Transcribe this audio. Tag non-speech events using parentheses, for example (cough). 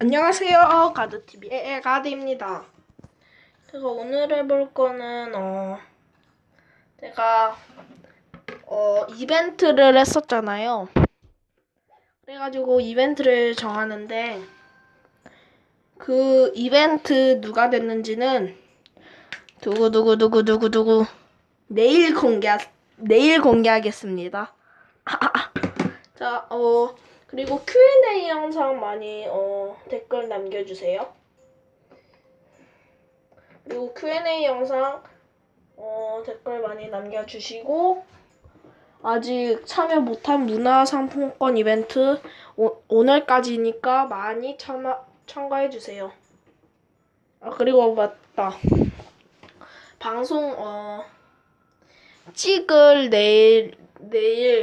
안녕하세요. 가드TV의 가드입니다. 제가 오늘 해볼 거는, 어, 제가, 어, 이벤트를 했었잖아요. 그래가지고 이벤트를 정하는데, 그 이벤트 누가 됐는지는, 두구두구두구두구두구, 내일 공개, 내일 공개하겠습니다. (laughs) 자, 어, 그리고 Q&A 영상 많이 어, 댓글 남겨주세요. 그리고 Q&A 영상 어, 댓글 많이 남겨주시고 아직 참여 못한 문화상품권 이벤트 오, 오늘까지니까 많이 참아, 참가해주세요. 아 그리고 맞다. 방송 어 찍을 내일 내일